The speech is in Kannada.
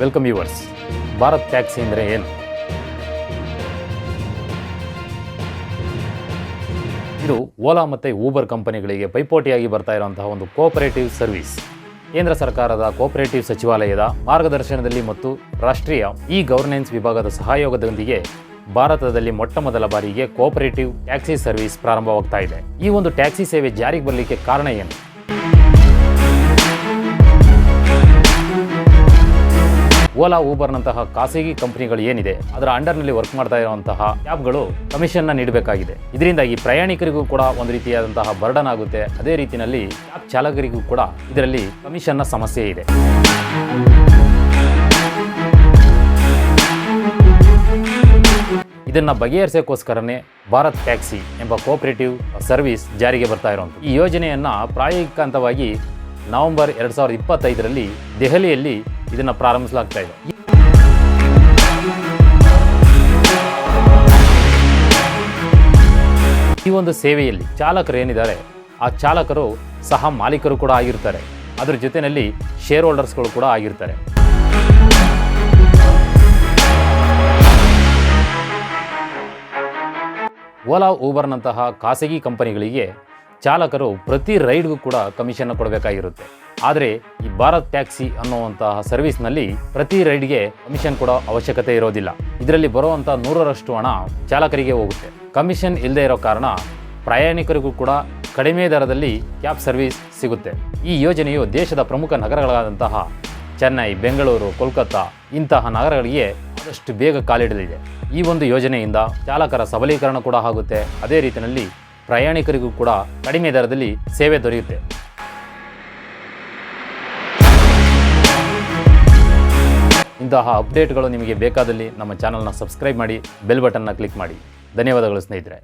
ವೆಲ್ಕಮ್ ಯುವರ್ಸ್ ಭಾರತ್ ಟ್ಯಾಕ್ಸಿ ಅಂದರೆ ಏನು? ಇದು ಓಲಾ ಮತ್ತು ಊಬರ್ ಕಂಪನಿಗಳಿಗೆ ಪೈಪೋಟಿಯಾಗಿ ಬರ್ತಾ ಇರುವಂತಹ ಒಂದು ಕೋಪರೇಟಿವ್ ಸರ್ವಿಸ್ ಕೇಂದ್ರ ಸರ್ಕಾರದ ಕೋಪರೇಟಿವ್ ಸಚಿವಾಲಯದ ಮಾರ್ಗದರ್ಶನದಲ್ಲಿ ಮತ್ತು ರಾಷ್ಟ್ರೀಯ ಇ ಗವರ್ನೆನ್ಸ್ ವಿಭಾಗದ ಸಹಯೋಗದೊಂದಿಗೆ ಭಾರತದಲ್ಲಿ ಮೊಟ್ಟ ಮೊದಲ ಬಾರಿಗೆ ಕೋಪರೇಟಿವ್ ಟ್ಯಾಕ್ಸಿ ಸರ್ವಿಸ್ ಪ್ರಾರಂಭವಾಗ್ತಾ ಇದೆ. ಈ ಒಂದು ಟ್ಯಾಕ್ಸಿ ಸೇವೆ ಜಾರಿಗೆ ಬರಲಿಕ್ಕೆ ಕಾರಣ ಏನು? ಓಲಾ, ಊಬರ್ನಂತಹ ಖಾಸಗಿ ಕಂಪನಿಗಳು ಏನಿದೆ, ಅದರ ಅಂಡರ್ನಲ್ಲಿ ವರ್ಕ್ ಮಾಡ್ತಾ ಇರುವಂತಹ ಕ್ಯಾಬ್ಗಳು ಕಮಿಷನ್ನ ನೀಡಬೇಕಾಗಿದೆ. ಇದರಿಂದಾಗಿ ಪ್ರಯಾಣಿಕರಿಗೂ ಕೂಡ ಒಂದು ರೀತಿಯಾದಂತಹ ಬರ್ಡನ್ ಆಗುತ್ತೆ. ಅದೇ ರೀತಿಯಲ್ಲಿ ಕ್ಯಾಬ್ ಚಾಲಕರಿಗೂ ಕೂಡ ಇದರಲ್ಲಿ ಕಮಿಷನ್ನ ಸಮಸ್ಯೆ ಇದೆ. ಇದನ್ನ ಬಗೆಹರಿಸೋಕ್ಕೋಸ್ಕರನೇ ಭಾರತ್ ಟ್ಯಾಕ್ಸಿ ಎಂಬ ಕೋಆಪರೇಟಿವ್ ಸರ್ವಿಸ್ ಜಾರಿಗೆ ಬರ್ತಾ ಇರುವಂಥದ್ದು. ಈ ಯೋಜನೆಯನ್ನ ಪ್ರಾಯೋಗಿಕ ಹಂತವಾಗಿ ನವೆಂಬರ್ ಎರಡು ಸಾವಿರದ ಇಪ್ಪತ್ತೈದರಲ್ಲಿ ದೆಹಲಿಯಲ್ಲಿ ಇದನ್ನು ಪ್ರಾರಂಭಿಸಲಾಗ್ತಾ ಇದೆ. ಈ ಒಂದು ಸೇವೆಯಲ್ಲಿ ಚಾಲಕರು ಏನಿದ್ದಾರೆ, ಆ ಚಾಲಕರು ಸಹ ಮಾಲೀಕರು ಕೂಡ ಆಗಿರ್ತಾರೆ. ಅದರ ಜೊತೆಯಲ್ಲಿ ಶೇರ್ ಹೋಲ್ಡರ್ಸ್ಗಳು ಕೂಡ ಆಗಿರ್ತಾರೆ. ಓಲಾ ಊಬರ್ನಂತಹ ಖಾಸಗಿ ಕಂಪನಿಗಳಿಗೆ ಚಾಲಕರು ಪ್ರತಿ ರೈಡ್ಗೂ ಕೂಡ ಕಮಿಷನ್ ಕೊಡಬೇಕಾಗಿರುತ್ತೆ. ಆದರೆ ಈ ಭಾರತ್ ಟ್ಯಾಕ್ಸಿ ಅನ್ನುವಂತಹ ಸರ್ವಿಸ್ನಲ್ಲಿ ಪ್ರತಿ ರೈಡ್ಗೆ ಕಮಿಷನ್ ಕೊಡೋ ಅವಶ್ಯಕತೆ ಇರೋದಿಲ್ಲ. ಇದರಲ್ಲಿ ಬರುವಂಥ ನೂರರಷ್ಟು ಹಣ ಚಾಲಕರಿಗೆ ಹೋಗುತ್ತೆ. ಕಮಿಷನ್ ಇಲ್ಲದೆ ಇರೋ ಕಾರಣ ಪ್ರಯಾಣಿಕರಿಗೂ ಕೂಡ ಕಡಿಮೆ ದರದಲ್ಲಿ ಕ್ಯಾಬ್ ಸರ್ವಿಸ್ ಸಿಗುತ್ತೆ. ಈ ಯೋಜನೆಯು ದೇಶದ ಪ್ರಮುಖ ನಗರಗಳಾದಂತಹ ಚೆನ್ನೈ, ಬೆಂಗಳೂರು, ಕೋಲ್ಕತ್ತಾ ಇಂತಹ ನಗರಗಳಿಗೆ ಆದಷ್ಟು ಬೇಗ ಕಾಲಿಡಲಿದೆ. ಈ ಒಂದು ಯೋಜನೆಯಿಂದ ಚಾಲಕರ ಸಬಲೀಕರಣ ಕೂಡ ಆಗುತ್ತೆ. ಅದೇ ರೀತಿಯಲ್ಲಿ ಪ್ರಯಾಣಿಕರಿಗೂ ಕೂಡ ಕಡಿಮೆ ದರದಲ್ಲಿ ಸೇವೆ ದೊರೆಯುತ್ತೆ. ಇಂತಹ ಅಪ್ಡೇಟ್ಗಳು ನಿಮಗೆ ಬೇಕಾದಲ್ಲಿ ನಮ್ಮ ಚಾನಲ್ನ ಸಬ್ಸ್ಕ್ರೈಬ್ ಮಾಡಿ, ಬೆಲ್ ಬಟನ್ನ ಕ್ಲಿಕ್ ಮಾಡಿ. ಧನ್ಯವಾದಗಳು ಸ್ನೇಹಿತರೆ.